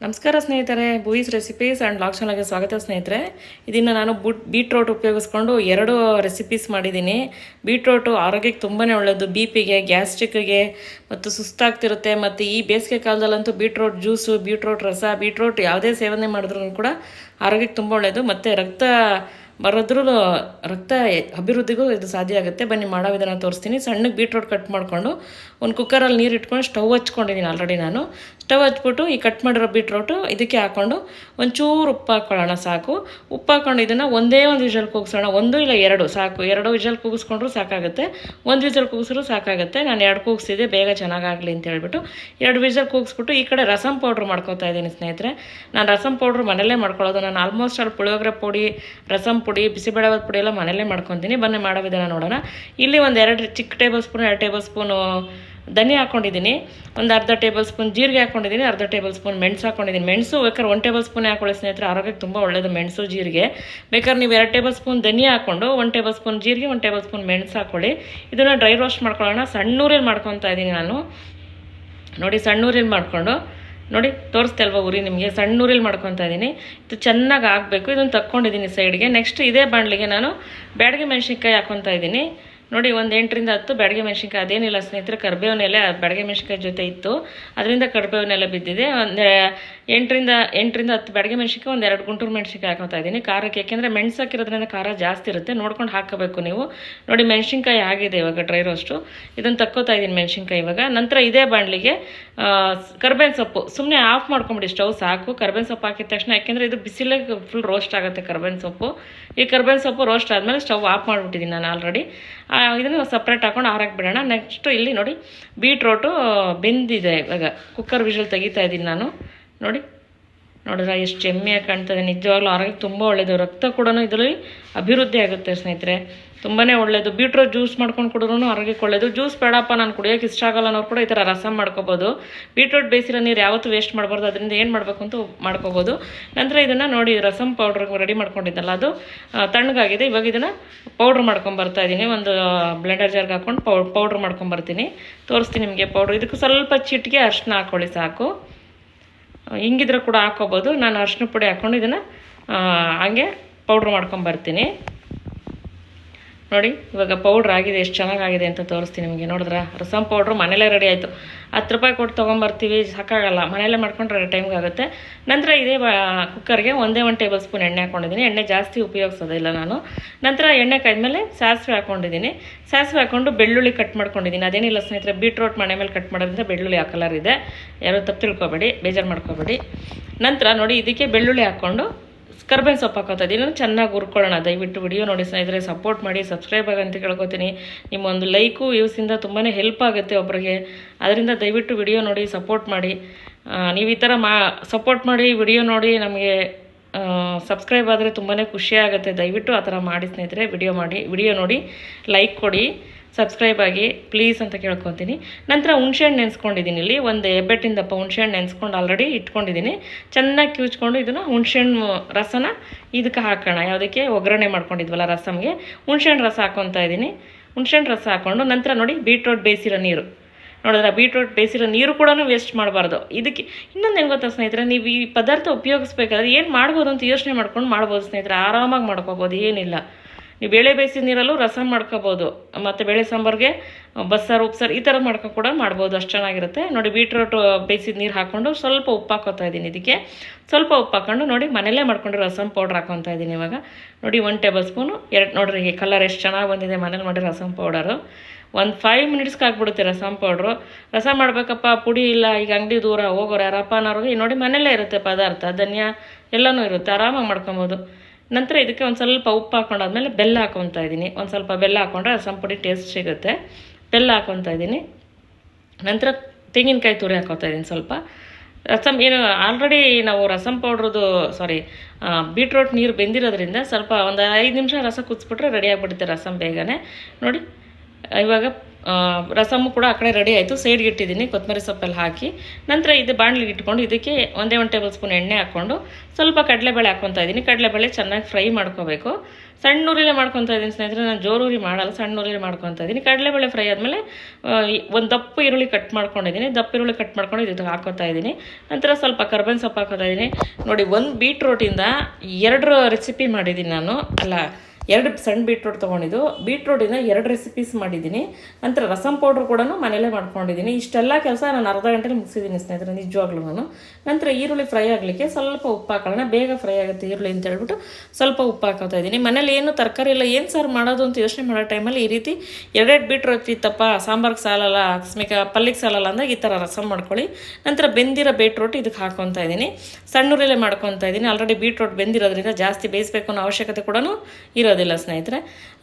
ನಮಸ್ಕಾರ ಸ್ನೇಹಿತರೆ ಬೂಯಿಸ್ recipes and log ಚಾನಲ್ಗೆ ಸ್ವಾಗತ ಸ್ನೇಹಿತರೆ. ಇದನ್ನು ನಾನು ಬುಟ್ ಬೀಟ್ರೋಟ್ ಉಪಯೋಗಿಸ್ಕೊಂಡು ಎರಡು ರೆಸಿಪೀಸ್ ಮಾಡಿದ್ದೀನಿ. ಬೀಟ್ರೋಟು ಆರೋಗ್ಯಕ್ಕೆ ತುಂಬಾ ಒಳ್ಳೆಯದು ಬಿ ಪಿಗೆ ಗ್ಯಾಸ್ಟ್ರಿಕ್ಗೆ ಮತ್ತು ಸುಸ್ತಾಗ್ತಿರುತ್ತೆ. ಮತ್ತು ಈ ಬೇಸಿಗೆ ಕಾಲದಲ್ಲಂತೂ ಬೀಟ್ರೋಟ್ ಜ್ಯೂಸು ಬೀಟ್ರೋಟ್ ರಸ ಬೀಟ್ರೋಟ್ ಯಾವುದೇ ಸೇವನೆ ಮಾಡಿದ್ರೂ ಕೂಡ ಆರೋಗ್ಯಕ್ಕೆ ತುಂಬ ಒಳ್ಳೆಯದು ಮತ್ತು ರಕ್ತ ಬರೋದ್ರೂ ರಕ್ತ ಅಭಿವೃದ್ಧಿಗೂ ಇದು ಸಾಧ್ಯ ಆಗುತ್ತೆ. ಬನ್ನಿ, ಮಾಡೋ ವಿಧಾನ ತೋರಿಸ್ತೀನಿ. ಸಣ್ಣಗೆ ಬೀಟ್ರೋಟ್ ಕಟ್ ಮಾಡಿಕೊಂಡು ಒಂದು ಕುಕ್ಕರಲ್ಲಿ ನೀರು ಇಟ್ಕೊಂಡು ಸ್ಟವ್ ಹಚ್ಕೊಂಡಿದ್ದೀನಿ ಆಲ್ರೆಡಿ ನಾನು. ಸ್ಟವ್ ಹಚ್ಬಿಟ್ಟು ಈ ಕಟ್ ಮಾಡಿರೋ ಬೀಟ್ರೋಟು ಇದಕ್ಕೆ ಹಾಕ್ಕೊಂಡು ಒಂಚೂರು ಉಪ್ಪು ಹಾಕ್ಕೊಳ್ಳೋಣ ಸಾಕು. ಉಪ್ಪು ಹಾಕ್ಕೊಂಡು ಇದನ್ನು ಒಂದೇ ಒಂದು ವಿಷಲ್ ಕೂಗಿಸೋಣ. ಒಂದು ಇಲ್ಲ ಎರಡು, ಸಾಕು. ಎರಡು ವಿಷಲ್ ಕೂಗಿಸ್ಕೊಂಡ್ರು ಸಾಕಾಗುತ್ತೆ. ಒಂದು ವಿಷಲ್ ಕೂಗಿಸ್ರು ಸಾಕಾಗುತ್ತೆ. ನಾನು ಎರಡು ಕೂಗಿಸಿದೆ, ಬೇಗ ಚೆನ್ನಾಗಾಗಲಿ ಅಂತ ಹೇಳ್ಬಿಟ್ಟು ಎರಡು ವಿಷಲ್ ಕೂಗಿಸ್ಬಿಟ್ಟು ಈ ಕಡೆ ರಸಂ ಪೌಡ್ರ್ ಮಾಡ್ಕೊತಾ ಇದ್ದೀನಿ ಸ್ನೇಹಿತರೆ. ನಾನು ರಸಂ ಪೌಡ್ರ್ ಮನೆಯಲ್ಲೇ ಮಾಡ್ಕೊಳ್ಳೋದು. ನಾನು ಆಲ್ಮೋಸ್ಟ್ ಅಲ್ಲಿ ಪುಳಿಯೋಗರೆ ಪುಡಿ ರಸಮ್ ಪುಡಿ ಬಿಸಿಬೇಳೆವಾದ ಪುಡಿ ಎಲ್ಲ ಮನೆಯಲ್ಲೇ ಮಾಡ್ಕೊತೀನಿ. ಬನ್ನಿ, ಮಾಡೋ ವಿಧಾನ ನೋಡೋಣ. ಇಲ್ಲಿ ಒಂದು ಎರಡು ಚಿಕ್ಕ ಟೇಬಲ್ ಸ್ಪೂನ್ ಎರಡು ಟೇಬಲ್ ಸ್ಪೂನು ಧನಿಯಾ ಹಾಕ್ಕೊಂಡಿದ್ದೀನಿ ಒಂದು ಅರ್ಧ ಟೇಬಲ್ ಸ್ಪೂನ್ ಜೀರಿಗೆ ಹಾಕ್ಕೊಂಡಿದ್ದೀನಿ ಅರ್ಧ ಟೇಬಲ್ ಸ್ಪೂನ್ ಮೆಣಸು ಹಾಕ್ಕೊಂಡಿದ್ದೀನಿ ಮೆಣಸು ಬೇಕಾದ್ರೆ ಒಂದು ಟೇಬಲ್ ಸ್ಪೂನ್ ಹಾಕೊಳ್ಳಿ ಸ್ನೇಹಿತರೆ. ಆರೋಗ್ಯಕ್ಕೆ ತುಂಬ ಒಳ್ಳೆಯದು ಮೆಣಸು, ಜೀರಿಗೆ. ಬೇಕಾದ್ರೆ ನೀವು ಎರಡು ಟೇಬಲ್ ಸ್ಪೂನ್ ಧನಿಯಾ ಹಾಕ್ಕೊಂಡು ಒಂದು ಟೇಬಲ್ ಸ್ಪೂನ್ ಜೀರಿಗೆ, ಒಂದು ಟೇಬಲ್ ಸ್ಪೂನ್ ಮೆಣಸು ಹಾಕ್ಕೊಳ್ಳಿ ಇದನ್ನು ಡ್ರೈ ರೋಸ್ಟ್ ಮಾಡ್ಕೊಳ್ಳೋಣ. ಸಣ್ಣೂರಲ್ಲಿ ಮಾಡ್ಕೊತಾ ಇದ್ದೀನಿ ನಾನು. ನೋಡಿ, ಸಣ್ಣೂರಲ್ಲಿ ಮಾಡಿಕೊಂಡು ನೋಡಿ, ತೋರಿಸ್ತೆ ಅಲ್ವಾ ಉರಿ ನಿಮಗೆ? ಸಣ್ಣ ಊರಿಲಿ ಮಾಡ್ಕೊತಾ ಇದ್ದೀನಿ ಇದು ಚೆನ್ನಾಗಿ ಆಗಬೇಕು. ಇದನ್ನು ತಕ್ಕೊಂಡಿದ್ದೀನಿ ಸೈಡ್ಗೆ ನೆಕ್ಸ್ಟ್ ಇದೇ ಬಾಣಲಿಗೆ ನಾನು ಬ್ಯಾಡಗಿ ಮೆಣಸಿನ್ಕಾಯಿ ಹಾಕೊತಾ ಇದ್ದೀನಿ ನೋಡಿ, ಒಂದು ಎಂಟರಿಂದ ಹತ್ತು ಬ್ಯಾಡಗೆ ಮೆಣಸಿನ್ಕಾಯಿ. ಅದೇನಿಲ್ಲ ಸ್ನೇಹಿತರೆ, ಕರ್ಬೇವಿನ ಎಲೆ ಆ ಮೆಣಸಿನ್ಕಾಯಿ ಜೊತೆ ಇತ್ತು. ಅದರಿಂದ ಕರ್ಬೇವಿನ ಎಲೆ ಬಿದ್ದಿದೆ. ಒಂದು ಎಂಟರಿಂದ ಎಂಟರಿಂದ ಹತ್ತು ಬ್ಯಾಡಗೆ ಮೆಣಸಿನ್ಕಾಯಿ, ಒಂದು ಎರಡು ಗುಂಟೂರು ಮೆಣಸಿನ್ಕಾಯಿ ಹಾಕೋತಾ ಇದ್ದೀನಿ. ಖಾರಕ್ಕೆ, ಯಾಕೆಂದರೆ ಮೆಣಸು ಹಾಕಿರೋದ್ರಿಂದ ಖಾರ ಜಾಸ್ತಿ ಇರುತ್ತೆ. ನೋಡ್ಕೊಂಡು ಹಾಕಬೇಕು ನೀವು. ನೋಡಿ, ಮೆಣಸಿನ್ಕಾಯಿ ಆಗಿದೆ ಇವಾಗ ಡ್ರೈ ರೋಸ್ಟು ಇದನ್ನು ತಕ್ಕೋತಾ ಇದ್ದೀನಿ ಮೆಣಸಿನ್ಕಾಯಿ ಇವಾಗ. ನಂತರ ಇದೇ ಬಾಣಲಿಗೆ ಕರ್ಬೇವಿನ ಸೊಪ್ಪು. ಸುಮ್ಮನೆ ಆಫ್ ಮಾಡ್ಕೊಂಬಿಡಿ, ಸ್ಟವ್ ಸಾಕು. ಕರ್ಬೇವಿನ ಸೊಪ್ಪು ಹಾಕಿದ ತಕ್ಷಣ, ಯಾಕೆಂದರೆ ಇದು ಬಿಸಿಲೇ ಫುಲ್ ರೋಸ್ಟ್ ಆಗುತ್ತೆ ಕರ್ಬೇವಿನ ಸೊಪ್ಪು. ಈ ಕರ್ಬೇವಿನ ಸೊಪ್ಪು ರೋಸ್ಟ್ ಆದಮೇಲೆ ಸ್ಟವ್ ಆಫ್ ಮಾಡಿಬಿಟ್ಟಿದ್ದೀನಿ ನಾನು ಆಲ್ರೆಡಿ ಇದನ್ನು ಸಪ್ರೇಟ್ ಹಾಕೊಂಡು ಆರಕ್ಕೆ ಬಿಡೋಣ. ನೆಕ್ಸ್ಟು ಇಲ್ಲಿ ನೋಡಿ ಬೀಟ್ರೋಟು ಬೆಂದಿದೆ. ಇವಾಗ ಕುಕ್ಕರ್ ವಿಷಲ್ ತೆಗಿತಾ ಇದ್ದೀನಿ ನಾನು. ನೋಡಿ. ನೋಡಿದ್ರೆ ಎಷ್ಟು ಹೆಮ್ಮೆಯಾಗಿ ಕಾಣ್ತದೆ. ನಿಜವಾಗ್ಲೂ ಆರೋಗ್ಯಕ್ಕೆ ತುಂಬ ಒಳ್ಳೆಯದು ರಕ್ತ ಕೂಡ ಇದರಲ್ಲಿ ಅಭಿವೃದ್ಧಿ ಆಗುತ್ತೆ ಸ್ನೇಹಿತರೆ. ತುಂಬಾ ಒಳ್ಳೆಯದು ಬೀಟ್ರೋಟ್ ಜ್ಯೂಸ್ ಮಾಡ್ಕೊಂಡು ಕುಡಿದ್ರೂ ಆರೋಗ್ಯಕ್ಕೆ ಒಳ್ಳೆಯದು ಜ್ಯೂಸ್ ಬೇಡಪ್ಪ, ನಾನು ಕುಡಿಯೋಕೆ ಇಷ್ಟ ಆಗಲ್ಲ ಅನ್ನೋರು ಕೂಡ ಈ ಥರ ರಸ ಮಾಡ್ಕೋಬೋದು. ಬೀಟ್ರೋಟ್ ಬೇಯಿಸಿರೋ ನೀರು ಯಾವತ್ತೂ ವೇಸ್ಟ್ ಮಾಡಬಾರ್ದು. ಅದರಿಂದ ಏನು ಮಾಡಬೇಕು ಅಂತ ಮಾಡ್ಕೋಬೋದು. ನಂತರ ಇದನ್ನು ನೋಡಿ ರಸಮ್ ಪೌಡ್ರ್ ರೆಡಿ ಮಾಡ್ಕೊಂಡಿದ್ದಲ್ಲ ಅದು. ತಣ್ಣಗಾಗಿದೆ. ಇವಾಗ ಇದನ್ನು ಪೌಡ್ರ್ ಮಾಡ್ಕೊಂಬರ್ತಾ ಇದ್ದೀನಿ. ಒಂದು ಬ್ಲೆಂಡರ್ ಜಾರ್ಗೆ ಹಾಕ್ಕೊಂಡು ಪೌ, ಪೌಡ್ರ್ ಮಾಡ್ಕೊಂಬರ್ತೀನಿ ತೋರಿಸ್ತೀನಿ ನಿಮಗೆ ಪೌಡ್ರ್. ಇದಕ್ಕೆ ಸ್ವಲ್ಪ ಚಿಟಿಕೆ ಅರ್ಶಿನ ಹಾಕ್ಕೊಳ್ಳಿ ಸಾಕು. ಹಿಂಗಿದ್ರೆ ಕೂಡ ಹಾಕ್ಕೊಬೋದು ನಾನು ಅರ್ಶಿನ ಪುಡಿ ಹಾಕ್ಕೊಂಡು ಇದನ್ನು ಹಂಗೆ ಪೌಡ್ರ್ ಮಾಡ್ಕೊಂಬರ್ತೀನಿ ನೋಡಿ, ಇವಾಗ ಪೌಡ್ರ್ ಆಗಿದೆ, ಎಷ್ಟು ಚೆನ್ನಾಗಾಗಿದೆ ಅಂತ ತೋರಿಸ್ತೀನಿ ನಿಮಗೆ. ನೋಡಿದ್ರ? ರಸಮ್ ಪೌಡ್ರು ಮನೇಲೇ ರೆಡಿ ಆಯಿತು. ಹತ್ತು ರೂಪಾಯಿ ಕೊಟ್ಟು ತೊಗೊಂಬರ್ತೀವಿ, ಸಾಕಾಗಲ್ಲ. ಮನೇಲೇ ಮಾಡ್ಕೊಂಡ್ರೆ ಟೈಮ್ಗೆ ಆಗುತ್ತೆ. ನಂತರ ಇದೇ ಕುಕ್ಕರ್ಗೆ ಒಂದೇ ಒಂದು ಟೇಬಲ್ ಸ್ಪೂನ್ ಎಣ್ಣೆ ಹಾಕ್ಕೊಂಡಿದ್ದೀನಿ ಎಣ್ಣೆ ಜಾಸ್ತಿ ಉಪಯೋಗಿಸೋದಿಲ್ಲ ನಾನು. ನಂತರ ಎಣ್ಣೆ ಕಾಯ್ದ್ಮೇಲೆ ಸಾಸಿವೆ ಹಾಕ್ಕೊಂಡಿದ್ದೀನಿ ಸಾಸಿವೆ ಹಾಕ್ಕೊಂಡು ಬೆಳ್ಳುಳ್ಳಿ ಕಟ್ ಮಾಡ್ಕೊಂಡಿದ್ದೀನಿ. ಅದೇನಿಲ್ಲ ಸ್ನೇಹಿತರೆ ಬೀಟ್ರೋಟ್ ಮನೆ ಮೇಲೆ ಕಟ್ ಮಾಡೋದ್ರಿಂದ ಬೆಳ್ಳುಳ್ಳಿ ಆ ಕಲರ್ ಇದೆ. ಯಾರೋ ತಪ್ಪು ತಿಳ್ಕೊಬೇಡಿ, ಬೇಜಾರು ಮಾಡ್ಕೋಬೇಡಿ. ನಂತರ ನೋಡಿ, ಇದಕ್ಕೆ ಬೆಳ್ಳುಳ್ಳಿ ಹಾಕ್ಕೊಂಡು ಕರ್ಬೇವಿನ ಸೊಪ್ಪು ಹಾಕೋತದೆ. ಇದ್ದೀನಿ ಚೆನ್ನಾಗಿ ಹುರ್ಕೊಳ್ಳೋಣ. ದಯವಿಟ್ಟು ವಿಡಿಯೋ ನೋಡಿ ಸ್ನೇಹಿತರೆ ಸಪೋರ್ಟ್ ಮಾಡಿ ಸಬ್ಸ್ಕ್ರೈಬ್ ಆಗಂತ ಕೇಳ್ಕೊತೀನಿ. ನಿಮ್ಮ ಒಂದು ಲೈಕು ವ್ಯೂಸಿಂದ ತುಂಬಾ ಹೆಲ್ಪ್ ಆಗುತ್ತೆ ಒಬ್ಬರಿಗೆ ಅದರಿಂದ ದಯವಿಟ್ಟು ವಿಡಿಯೋ ನೋಡಿ ಸಪೋರ್ಟ್ ಮಾಡಿ. ನೀವು ಈ ಥರ ಮಾ ಸಪೋರ್ಟ್ ಮಾಡಿ ವಿಡಿಯೋ ನೋಡಿ ನಮಗೆ ಸಬ್ಸ್ಕ್ರೈಬ್ ಆದರೆ ತುಂಬಾ ಖುಷಿಯಾಗುತ್ತೆ ದಯವಿಟ್ಟು ಆ ಥರ ಮಾಡಿ ಸ್ನೇಹಿತರೆ ವಿಡಿಯೋ ಮಾಡಿ. ವಿಡಿಯೋ ನೋಡಿ ಲೈಕ್ ಕೊಡಿ. ಸಬ್ಸ್ಕ್ರೈಬ್ ಆಗಿ ಪ್ಲೀಸ್ ಅಂತ ಕೇಳ್ಕೊತೀನಿ. ನಂತರ ಹುಣ್ಸೆಹಣ್ಣು ನೆನೆಸ್ಕೊಂಡಿದ್ದೀನಿ ಇಲ್ಲಿ. ಒಂದು ಹೆಬ್ಬೆಟ್ಟಿನ ದಪ್ಪ ಹುಣ್ಸೆಹಣ್ಣು ನೆನೆಸ್ಕೊಂಡು ಆಲ್ರೆಡಿ ಇಟ್ಕೊಂಡಿದ್ದೀನಿ. ಚೆನ್ನಾಗಿ ಕಿವುಚ್ಕೊಂಡು ಇದನ್ನು ಹುಣ್ಸೆಹಣ್ಣು ರಸನ ಇದಕ್ಕೆ ಹಾಕೋಣ. ಯಾವುದಕ್ಕೆ? ಒಗ್ಗರಣೆ ಮಾಡ್ಕೊಂಡಿದ್ವಲ್ಲ ರಸಮ್ಗೆ ಹುಣ್ಸೆಹಣ್ಣು ರಸ ಹಾಕೊತಾ ಇದ್ದೀನಿ. ಹುಣ್ಸೆಹಣ್ಣು ರಸ ಹಾಕ್ಕೊಂಡು ನಂತರ ನೋಡಿ ಬೀಟ್ರೋಟ್ ಬೇಯಿಸಿರೋ ನೀರು. ನೋಡಿದ್ರೆ? ಬೀಟ್ರೋಟ್ ಬೇಯಿಸಿರೋ ನೀರು ಕೂಡ ವೇಸ್ಟ್ ಮಾಡಬಾರ್ದು. ಇದಕ್ಕೆ ಇನ್ನೊಂದು ಏನು ಗೊತ್ತಾ ಸ್ನೇಹಿತರೆ, ನೀವು ಈ ಪದಾರ್ಥ ಉಪಯೋಗಿಸ್ಬೇಕಾದ್ರೆ ಏನು ಮಾಡ್ಬೋದು ಅಂತ ಯೋಚನೆ ಮಾಡ್ಕೊಂಡು ಮಾಡ್ಬೋದು ಸ್ನೇಹಿತರೆ. ಆರಾಮಾಗಿ ಮಾಡ್ಕೋಬೋದು, ಏನಿಲ್ಲ. ನೀವು ಬೇಳೆ ಬೇಯಿಸಿದ ನೀರಲ್ಲೂ ರಸ ಮಾಡ್ಕೋಬೋದು. ಮತ್ತು ಬೇಳೆ ಸಾಂಬಾರಿಗೆ ಬಸ್ಸಾರು, ಉಪ್ಸಾರು ಈ ಥರ ಮಾಡ್ಕೊ ಕೂಡ ಮಾಡ್ಬೋದು. ಅಷ್ಟು ಚೆನ್ನಾಗಿರುತ್ತೆ. ನೋಡಿ ಬೀಟ್ರೋಟ್ ಬೇಯಿಸಿದ ನೀರು ಹಾಕ್ಕೊಂಡು ಸ್ವಲ್ಪ ಉಪ್ಪು ಹಾಕೋತಾ ಇದ್ದೀನಿ ಇದಕ್ಕೆ. ಸ್ವಲ್ಪ ಉಪ್ಪು ಹಾಕ್ಕೊಂಡು ನೋಡಿ ಮನೆಯಲ್ಲೇ ಮಾಡ್ಕೊಂಡು ರಸಮ್ ಪೌಡ್ರ್ ಹಾಕೊತಾ ಇದ್ದೀನಿ ಇವಾಗ. ನೋಡಿ ಒನ್ ಟೇಬಲ್ ಸ್ಪೂನು, ಎರಡು, ನೋಡ್ರಿ ಕಲರ್ ಎಷ್ಟು ಚೆನ್ನಾಗಿ ಬಂದಿದೆ ಮನೇಲಿ ಮಾಡಿ ರಸಮ್ ಪೌಡರು. ಒಂದು ಫೈವ್ ಮಿನಿಟ್ಸ್ಗೆ ಹಾಕ್ಬಿಡುತ್ತೆ ರಸಮ್ ಪೌಡ್ರು. ರಸ ಮಾಡಬೇಕಪ್ಪ, ಪುಡಿ ಇಲ್ಲ, ಈಗ ಅಂಗಡಿ ದೂರ ಹೋಗೋರು ಯಾರಪ್ಪ ಅನ್ನೋರಿಗೆ ನೋಡಿ ಮನೆಯಲ್ಲೇ ಇರುತ್ತೆ ಪದಾರ್ಥ, ಧನ್ಯ, ಎಲ್ಲನೂ ಇರುತ್ತೆ. ಆರಾಮಾಗಿ ಮಾಡ್ಕೊಬೋದು. ನಂತರ ಇದಕ್ಕೆ ಒಂದು ಸ್ವಲ್ಪ ಉಪ್ಪು ಹಾಕೊಂಡಾದ್ಮೇಲೆ ಬೆಲ್ಲ ಹಾಕೊತಾ ಇದ್ದೀನಿ ಒಂದು ಸ್ವಲ್ಪ ಬೆಲ್ಲ ಹಾಕೊಂಡ್ರೆ ರಸಮ್ ಪುಡಿ ಟೇಸ್ಟ್ ಸಿಗುತ್ತೆ. ಬೆಲ್ಲ ಹಾಕೊತಾ ಇದ್ದೀನಿ ನಂತರ ತೆಂಗಿನಕಾಯಿ ತುರಿ ಹಾಕೋತಾ ಇದ್ದೀನಿ ಸ್ವಲ್ಪ. ರಸಮ್ ಏನು ಆಲ್ರೆಡಿ ನಾವು ರಸಮ್ ಪೌಡ್ರದ್ದು ಸಾರಿ ಬೀಟ್ರೋಟ್ ನೀರು ಬೆಂದಿರೋದ್ರಿಂದ ಸ್ವಲ್ಪ ಒಂದು ಐದು ನಿಮಿಷ ರಸ ಕುದಿಸ್ಬಿಟ್ರೆ ರೆಡಿ ಆಗಿಬಿಡುತ್ತೆ ರಸಮ್ ಬೇಗನೆ. ನೋಡಿ, ಇವಾಗ ಆ, ರಸಮ್ಮು ಕೂಡ ಆ ಕಡೆ ರೆಡಿ ಆಯಿತು. ಸೈಡ್ಗೆ ಇಟ್ಟಿದ್ದೀನಿ. ಕೊತ್ತಂಬರಿ ಸೊಪ್ಪಲ್ಲಿ ಹಾಕಿ. ನಂತರ ಇದು ಬಾಣಲಿಗೆ ಇಟ್ಕೊಂಡು ಇದಕ್ಕೆ ಒಂದೇ ಒಂದು ಟೇಬಲ್ ಸ್ಪೂನ್ ಎಣ್ಣೆ ಹಾಕ್ಕೊಂಡು ಸ್ವಲ್ಪ ಕಡಲೆಬೇಳೆ ಹಾಕ್ಕೊತಾ ಇದ್ದೀನಿ. ಕಡಲೆಬೇಳೆ ಚೆನ್ನಾಗಿ ಫ್ರೈ ಮಾಡ್ಕೋಬೇಕು. ಸಣ್ಣ ಉರಿಲೇ ಮಾಡ್ಕೊತಾ ಇದ್ದೀನಿ ಸ್ನೇಹಿತರೆ. ನಾನು ಜೋರೂರಿ ಮಾಡಲ್ಲ. ಸಣ್ಣ ಉರಿಲಿ ಮಾಡ್ಕೊತಾ ಇದ್ದೀನಿ. ಕಡಲೆಬೇಳೆ ಫ್ರೈ ಆದಮೇಲೆ ಒಂದು ದಪ್ಪ ಈರುಳ್ಳಿ ಕಟ್ ಮಾಡ್ಕೊಂಡಿದ್ದೀನಿ. ದಪ್ಪ ಈರುಳ್ಳಿ ಕಟ್ ಮಾಡ್ಕೊಂಡು ಇದಕ್ಕೆ ಹಾಕೋತಾ ಇದ್ದೀನಿ. ನಂತರ ಸ್ವಲ್ಪ ಕರ್ಬೇವಿನ ಸೊಪ್ಪು ಹಾಕೋತಾ ಇದ್ದೀನಿ. ನೋಡಿ ಒಂದು ಬೀಟ್ರೋಟಿಂದ ಎರಡು ರೆಸಿಪಿ ಮಾಡಿದ್ದೀನಿ ನಾನು. ಅಲ್ಲ ಎರಡು ಸಣ್ಣ ಬೀಟ್ರೋಟ್ ತೊಗೊಂಡಿದ್ದು. ಬೀಟ್ರೋಟಿನ ಎರಡು ರೆಸಿಪೀಸ್ ಮಾಡಿದ್ದೀನಿ. ನಂತರ ರಸಂ ಪೌಡ್ರ್ ಕೂಡ ಮನೇಲೇ ಮಾಡ್ಕೊಂಡಿದ್ದೀನಿ. ಇಷ್ಟೆಲ್ಲ ಕೆಲಸ ನಾನು ಅರ್ಧ ಗಂಟೆಲಿ ಮುಗಿಸಿದ್ದೀನಿ ಸ್ನೇಹಿತರೆ, ನಿಜವಾಗ್ಲೂ ನಾನು. ನಂತರ ಈರುಳ್ಳಿ ಫ್ರೈ ಆಗಲಿಕ್ಕೆ ಸ್ವಲ್ಪ ಉಪ್ಪು ಹಾಕೋಣ ಬೇಗ ಫ್ರೈ ಆಗುತ್ತೆ ಈರುಳ್ಳಿ ಅಂತ ಹೇಳ್ಬಿಟ್ಟು ಸ್ವಲ್ಪ ಉಪ್ಪು ಹಾಕೋತಾ ಇದ್ದೀನಿ. ಮನೇಲಿ ಏನು ತರಕಾರಿ ಇಲ್ಲ, ಏನು ಸಾರು ಮಾಡೋದು ಅಂತ ಯೋಚನೆ ಮಾಡೋ ಟೈಮಲ್ಲಿ ಈ ರೀತಿ ಎರಡೆರಡು ಬೀಟ್ರೋಟ್ ಇತ್ತಪ್ಪ, ಸಾಂಬಾರ್ಗೆ ಸಾಲಲ್ಲ ಅಕಸ್ಮಿಕ ಪಲ್ಯಕ್ಕೆ ಸಾಲಲ್ಲ ಅಂದಾಗ ಈ ಥರ ರಸಂ ಮಾಡ್ಕೊಳ್ಳಿ. ನಂತರ ಬೆಂದಿರೋ ಬೀಟ್ರೋಟ್ ಇದಕ್ಕೆ ಹಾಕೊತಾ ಇದ್ದೀನಿ. ಸಣ್ಣೂರಲ್ಲೇ ಮಾಡ್ಕೊತಾ ಇದ್ದೀನಿ. ಆಲ್ರೆಡಿ ಬೀಟ್ರೋಟ್ ಬೆಂದಿರೋದ್ರಿಂದ ಜಾಸ್ತಿ ಬೇಯಿಸಬೇಕು ಅನ್ನೋ ಅವಶ್ಯಕತೆ ಕೂಡ ಇರೋದಿಲ್ಲ ಸ್ನೇಹಿತರೆ.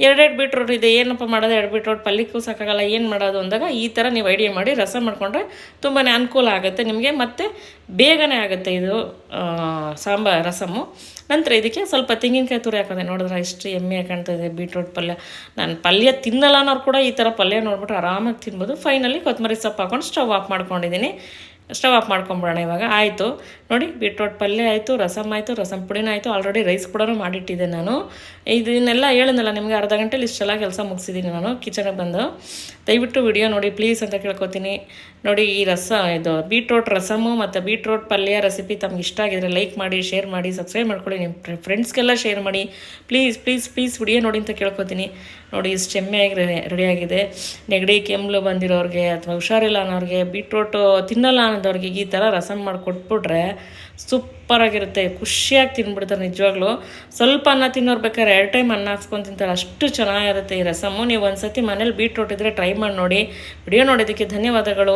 ಎರಡೆರಡು ಬೀಟ್ರೋಟ್ ಇದೆ. ಏನಪ್ಪ ಮಾಡೋದು? ಎರಡು ಬೀಟ್ರೋಟ್ ಪಲ್ಯಕ್ಕೂ ಸಾಕಾಗಲ್ಲ ಏನು ಮಾಡೋದು ಅಂದಾಗ ಈ ಥರ ನೀವು ಐಡಿಯಾ ಮಾಡಿ ರಸ ಮಾಡಿಕೊಂಡ್ರೆ ತುಂಬಾ ಅನುಕೂಲ ಆಗುತ್ತೆ. ನಿಮಗೆ ಮತ್ತು ಬೇಗನೆ ಆಗುತ್ತೆ ಇದು ಸಾಂಬಾರ್ ರಸಮು ನಂತರ ಇದಕ್ಕೆ ಸ್ವಲ್ಪ ತೆಂಗಿನಕಾಯಿ ತುರಿ ಹಾಕೋದೆ. ನೋಡಿದ್ರೆ ಎಷ್ಟು ಎಮ್ಮೆ ಕಾಣ್ತಾ ಇದೆ ಬೀಟ್ರೋಟ್ ಪಲ್ಯ. ನಾನು ಪಲ್ಯ ತಿನ್ನಲ್ಲ ಅನ್ನೋರು ಕೂಡ ಈ ಥರ ಪಲ್ಯ ನೋಡ್ಬಿಟ್ಟು ಆರಾಮಾಗಿ ತಿನ್ಬೋದು. ಫೈನಲಿ ಕೊತ್ತಂಬರಿ ಸೊಪ್ಪು ಹಾಕೊಂಡು ಸ್ಟವ್ ಆಫ್ ಮಾಡ್ಕೊಂಡಿದ್ದೀನಿ. ಸ್ಟವ್ ಆಫ್ ಮಾಡ್ಕೊಂಬಿಡೋಣ ಇವಾಗ. ಆಯಿತು. ನೋಡಿ, ಬೀಟ್ರೋಟ್ ಪಲ್ಯ ಆಯಿತು ರಸಮ್ ಆಯಿತು ರಸಮ್ ಪುಡಿನ ಆಯಿತು ಆಲ್ರೆಡಿ ರೈಸ್ ಕೂಡ ಮಾಡಿಟ್ಟಿದ್ದೆ ನಾನು. ಇದನ್ನೆಲ್ಲ ಹೇಳಿದ್ನಲ್ಲ, ನಿಮಗೆ ಅರ್ಧ ಗಂಟೆಲಿ ಇಷ್ಟೆಲ್ಲ ಕೆಲಸ ಮುಗಿಸಿದ್ದೀನಿ ನಾನು ಕಿಚನಿಗೆ ಬಂದು. ದಯವಿಟ್ಟು ವಿಡಿಯೋ ನೋಡಿ ಪ್ಲೀಸ್ ಅಂತ ಕೇಳ್ಕೊತೀನಿ. ನೋಡಿ ಈ ರಸ, ಇದು ಬೀಟ್ರೋಟ್ ರಸಮು ಮತ್ತು ಬೀಟ್ರೋಟ್ ಪಲ್ಯ ರೆಸಿಪಿ ತಮ್ಗೆ ಇಷ್ಟ ಆಗಿದ್ರೆ ಲೈಕ್ ಮಾಡಿ ಶೇರ್ ಮಾಡಿ ಸಬ್ಸ್ಕ್ರೈಬ್ ಮಾಡ್ಕೊಳ್ಳಿ. ನಿಮ್ಮ ಫ್ರೆಂಡ್ಸ್ಗೆಲ್ಲ ಶೇರ್ ಮಾಡಿ. ಪ್ಲೀಸ್ ಪ್ಲೀಸ್ ಪ್ಲೀಸ್ ವಿಡಿಯೋ ನೋಡಿ ಅಂತ ಕೇಳ್ಕೊತೀನಿ. ನೋಡಿ ಇಷ್ಟು ಚೆಮ್ಮೆಯಾಗಿ ರೆಡಿಯಾಗಿದೆ. ನೆಗಡಿ ಕೆಮ್ಮಲು ಬಂದಿರೋರಿಗೆ ಅಥವಾ ಹುಷಾರಿಲ್ಲ ಅನ್ನೋರಿಗೆ ಬೀಟ್ರೋಟು ತಿನ್ನಲ್ಲ ಅನ್ನೋದವ್ರಿಗೆ ಈ ಥರ ರಸಮ್ ಮಾಡಿ ಕೊಟ್ಬಿಟ್ರೆ ಸೂಪರಾಗಿರುತ್ತೆ. ಖುಷಿಯಾಗಿ ತಿನ್ಬಿಡ್ತಾರೆ ನಿಜವಾಗ್ಲೂ. ಸ್ವಲ್ಪ ಅನ್ನ ತಿನ್ನೋರು ಬೇಕಾದ್ರೆ ಎರಡು ಟೈಮ್ ಅನ್ನ ಹಾಕ್ಸ್ಕೊಂಡು ತಿಂತಾರೆ. ಅಷ್ಟು ಚೆನ್ನಾಗಿರುತ್ತೆ ಈ ರಸಮು. ನೀವು ಒಂದು ಸತಿ ಮನೇಲಿ ಬೀಟ್ರೋಟ್ ಇದ್ದರೆ ಟ್ರೈ ಮಾಡಿ ನೋಡಿ. ವಿಡಿಯೋ ನೋಡೋದಕ್ಕೆ ಧನ್ಯವಾದಗಳು.